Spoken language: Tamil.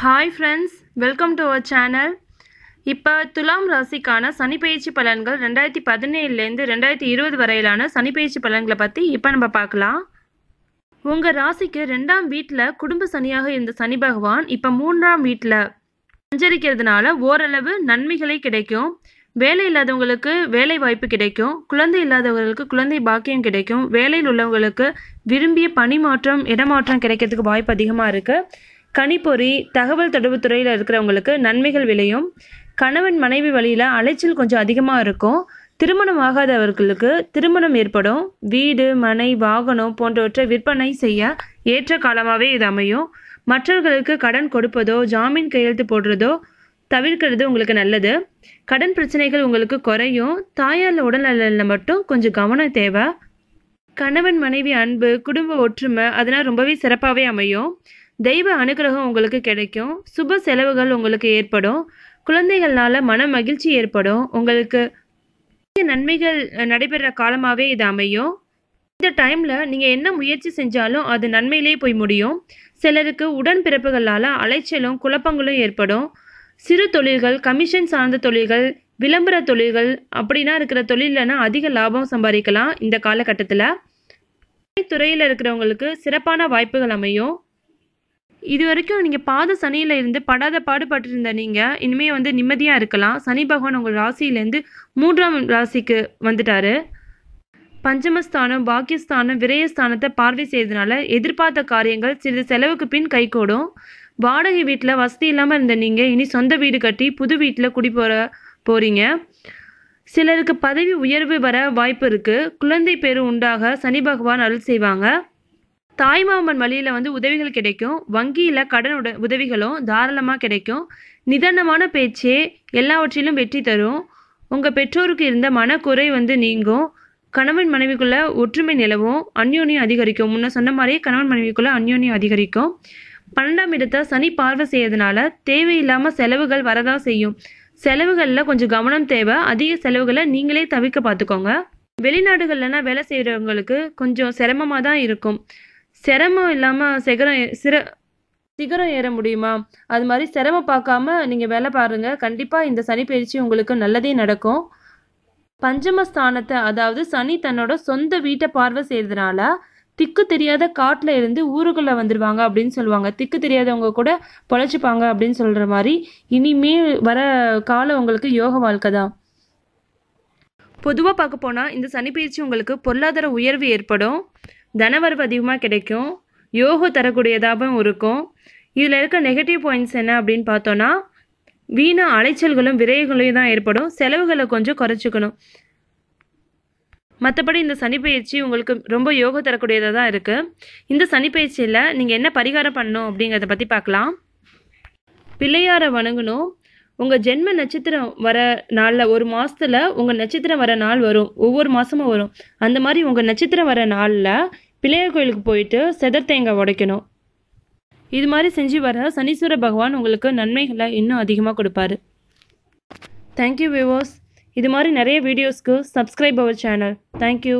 Hi friends welcome to our channel இப்போ துலாம் ராசிக்கான சனிப்பயிற்சி பலன்கள் ரெண்டாயிரத்தி பதினேழுலேருந்து ரெண்டாயிரத்தி இருபது வரையிலான சனிப்பயிற்சி பலன்களை பற்றி இப்போ நம்ம பார்க்கலாம். உங்கள் ராசிக்கு ரெண்டாம் வீட்டில் குடும்ப சனியாக இருந்த சனி பகவான் இப்போ மூன்றாம் வீட்டில் சஞ்சரிக்கிறதுனால ஓரளவு நன்மைகளே கிடைக்கும். வேலை இல்லாதவங்களுக்கு வேலை வாய்ப்பு கிடைக்கும். குழந்தை இல்லாதவர்களுக்கு குழந்தை பாக்கியம் கிடைக்கும். வேலையில் உள்ளவங்களுக்கு விரும்பிய பணி மாற்றம் இடமாற்றம் கிடைக்கிறதுக்கு வாய்ப்பு அதிகமாக இருக்குது கணிப்பொறி தகவல் தொடர்பு துறையில் இருக்கிறவங்களுக்கு நன்மைகள் விளையும். கணவன் மனைவி வழியில் அலைச்சல் கொஞ்சம் அதிகமாக இருக்கும். திருமணம் ஆகாதவர்களுக்கு திருமணம் ஏற்படும். வீடு மனை வாகனம் போன்றவற்றை விற்பனை செய்ய ஏற்ற காலமாகவே இது அமையும். மற்றவர்களுக்கு கடன் கொடுப்பதோ ஜாமீன் கையெழுத்து போடுறதோ தவிர்க்கிறது உங்களுக்கு நல்லது. கடன் பிரச்சனைகள் உங்களுக்கு குறையும். தாயார் உடல்நலில் மட்டும் கொஞ்சம் கவனம் தேவை. கணவன் மனைவி அன்பு குடும்ப ஒற்றுமை அதெல்லாம் ரொம்பவே சிறப்பாகவே அமையும். தெய்வ அனுகிரகம் உங்களுக்கு கிடைக்கும். சுப செலவுகள் உங்களுக்கு ஏற்படும். குழந்தைகள்னால மன மகிழ்ச்சி ஏற்படும். உங்களுக்கு நன்மைகள் நடைபெற காலமாகவே இது அமையும். இந்த டைமில் நீங்கள் என்ன முயற்சி செஞ்சாலும் அது நன்மையிலே போய் முடியும். சிலருக்கு உடன்பிறப்புகளால் அலைச்சலும் குழப்பங்களும் ஏற்படும். சிறு தொழில்கள் கமிஷன் சார்ந்த தொழில்கள் விளம்பர தொழில்கள் அப்படின்னா இருக்கிற தொழிலனா அதிக லாபம் சம்பாதிக்கலாம் இந்த காலகட்டத்தில். துறையில் இருக்கிறவங்களுக்கு சிறப்பான வாய்ப்புகள் அமையும். இது வரைக்கும் நீங்கள் பாத சனியில் இருந்து படாத பாடுபட்டிருந்த நீங்கள் இனிமேல் வந்து நிம்மதியாக இருக்கலாம். சனி பகவான் உங்கள் ராசியிலேருந்து மூன்றாம் ராசிக்கு வந்துட்டார். பஞ்சமஸ்தானம் பாக்கியஸ்தானம் விரயஸ்தானத்தை பார்வை செய்ததுனால எதிர்பார்த்த காரியங்கள் சிறிது செலவுக்கு பின் கைகூடும். வாடகை வீட்டில் வசதி இல்லாமல் இருந்த நீங்கள் இனி சொந்த வீடு கட்டி புது வீட்டில் குடி போகிற போகிறீங்க சிலருக்கு பதவி உயர்வு வர வாய்ப்பு இருக்குது குழந்தை பேரு உண்டாக சனி பகவான் அருள் செய்வாங்க. தாய்மாமன் வழியில் வந்து உதவிகள் கிடைக்கும். வங்கியில் கடன் உட உதவிகளும் தாராளமாக கிடைக்கும். நிதானமான பேச்சே எல்லாவற்றிலும் வெற்றி தரும். உங்கள் பெற்றோருக்கு இருந்த மனக்குறை வந்து நீங்கும். கணவன் மனைவிக்குள்ளே ஒற்றுமை நிலவும். அந்யோன்யம் அதிகரிக்கும். முன்ன சொன்ன மாதிரியே கணவன் மனைவிக்குள்ளே அந்யோன்யம் அதிகரிக்கும். பன்னெண்டாம் இடத்தை சனி பார்வை செய்யறதுனால தேவையில்லாமல் செலவுகள் வரதான் செய்யும். செலவுகளில் கொஞ்சம் கவனம் தேவை. அதிக செலவுகளை நீங்களே தவிர்க்க பார்த்துக்கோங்க வெளிநாடுகள்லனா வேலை செய்கிறவங்களுக்கு கொஞ்சம் சிரமமாக தான் இருக்கும். சிரமம் இல்லாமல் சிகரம் சிர சிகரம் ஏற முடியுமா? அது மாதிரி சிரமம் பார்க்காம நீங்கள் வேலை பாருங்கள் கண்டிப்பாக இந்த சனி பயிற்சி உங்களுக்கு நல்லதே நடக்கும். பஞ்சமஸ்தானத்தை அதாவது சனி தன்னோட சொந்த வீட்டை பார்வை செய்யறதுனால திக்கு தெரியாத காட்டில் இருந்து ஊருக்குள்ளே வந்துடுவாங்க அப்படின்னு சொல்லுவாங்க. திக்கு தெரியாதவங்க கூட பொழைச்சிப்பாங்க அப்படின்னு சொல்கிற மாதிரி இனிமே வர காலம் உங்களுக்கு யோக வாழ்க்கை தான். பொதுவாக பார்க்க போனால் இந்த சனிப்பயிற்சி உங்களுக்கு பொருளாதார உயர்வு ஏற்படும். தனவரவு அதிகமாக கிடைக்கும். யோகம் தரக்கூடியதாகவும் இருக்கும். இதில் இருக்க நெகட்டிவ் பாயிண்ட்ஸ் என்ன அப்படின்னு பார்த்தோன்னா வீணா அலைச்சல்களும் விரைவுகளையும் தான் ஏற்படும். செலவுகளை கொஞ்சம் குறைச்சிக்கணும். மற்றபடி இந்த சனிப்பயிற்சி உங்களுக்கு ரொம்ப யோகம் தரக்கூடியதாக தான் இருக்குது இந்த சனிப்பயிற்சியில் நீங்கள் என்ன பரிகாரம் பண்ணணும் அப்படிங்கிறத பற்றி பார்க்கலாம். பிள்ளையாரை வணங்கணும். உங்கள் ஜென்ம நட்சத்திரம் வர நாளில் ஒரு மாதத்தில் உங்கள் நட்சத்திரம் வர நாள் வரும். ஒவ்வொரு மாதமும் வரும். அந்த மாதிரி உங்கள் நட்சத்திரம் வர நாளில் பிள்ளையார் கோயிலுக்கு போயிட்டு செதர் தேங்காய் உடைக்கணும். இது மாதிரி செஞ்சு வர சனீஸ்வர பகவான் உங்களுக்கு நன்மைகளை இன்னும் அதிகமாக கொடுப்பாரு. தேங்க்யூ வியூவர்ஸ் இது மாதிரி நிறைய வீடியோஸ்க்கு சப்ஸ்கிரைப் அவர் சேனல் தேங்க்யூ